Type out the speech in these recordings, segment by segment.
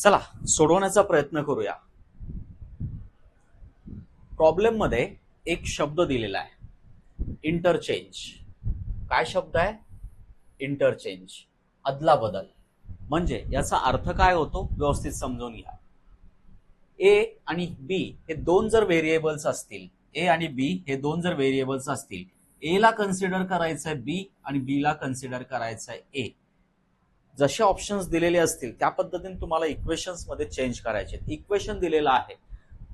चला सोडवण्याचा प्रयत्न करूया. प्रॉब्लेममध्ये एक शब्द दिलेला आहे. इंटरचेंज काय शब्द आहे? इंटरचेंज अदला बदल. म्हणजे याचा अर्थ काय होतो? व्यवस्थित समजून घ्या. ए आणि बी हे दोन जर व्हेरिएबल्स असतील ए आणि बी हे दोन जर व्हेरिएबल्स असतील ए ला कन्सिडर करायचंय बी आणि बी ला कन्सिडर करायचंय ए जसे ऑप्शन्स दिलेले असतील त्या पद्धतीने तुम्हाला इक्वेशन्समध्ये चेंज करायचे इक्वेशन दिलेलं आहे.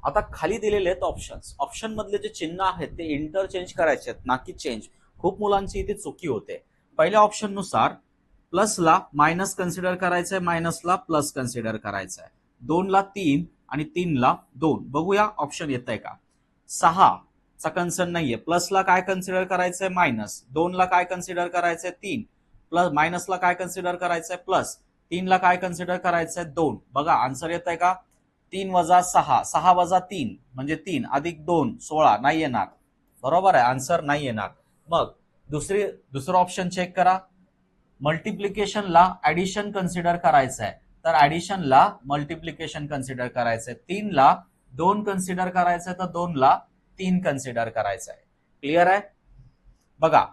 आता खाली दिलेले आहेत ऑप्शन्स ऑप्शन मधले जे चिन्ह आहेत ते इंटरचेंज करायचे आहेत ना की चेंज खूप मुलांची इथे चुकी होते. पहिल्या ऑप्शननुसार प्लसला मायनस कन्सिडर करायचंय मायनसला प्लस कन्सिडर करायचं आहे दोनला तीन आणि तीनला दोन. बघूया ऑप्शन येत आहे का? सहा चा कन्सर्न नाहीये. प्लसला काय कन्सिडर करायचंय? मायनस दोनला काय कन्सिडर करायचंय? तीन. प्लस मायनसला काय कन्सिडर करायचंय? प्लस तीनला काय कन्सिडर करायचंय? दोन. बघा आन्सर येत आहे का? तीन वजा सहा. सहा वजा तीन म्हणजे तीन. अधिक दोन सोळा. नाही येणार. बरोबर आहे? आन्सर नाही येणार. मग दुसरी दुसरं ऑप्शन चेक करा. मल्टिप्लिकेशनला ऍडिशन कन्सिडर करायचं आहे तर ऍडिशनला मल्टिप्लिकेशन कन्सिडर करायचंय. तीनला दोन कन्सिडर करायचंय तर दोनला तीन कन्सिडर करायचं आहे क्लिअर आहे? बघा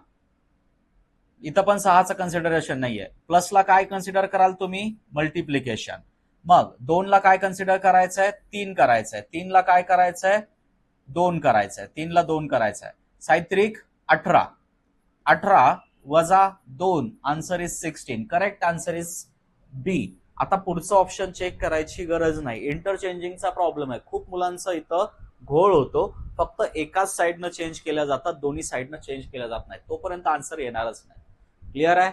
इथं पण सहाचं कन्सिडरेशन नाहीये. प्लसला काय कन्सिडर कराल तुम्ही? मल्टिप्लिकेशन मग दोनला काय कन्सिडर करायचंय? तीन करायचंय. तीनला काय करायचंय? दोन करायचंय. तीनला दोन करायचंय. साहित्रिक अठरा. अठरा वजा दोन answer is sixteen correct answer is B आता पुढचं ऑप्शन चेक करायची गरज नाही. इंटरचेंजिंगचा प्रॉब्लेम आहे. खूप मुलांचा इथं घोळ होतो. फक्त एकाच साईडनं चेंज केल्या जातात. दोन्ही साईडनं चेंज केल्या जात नाही. तोपर्यंत आन्सर येणारच नाही. क्लिअर आहे?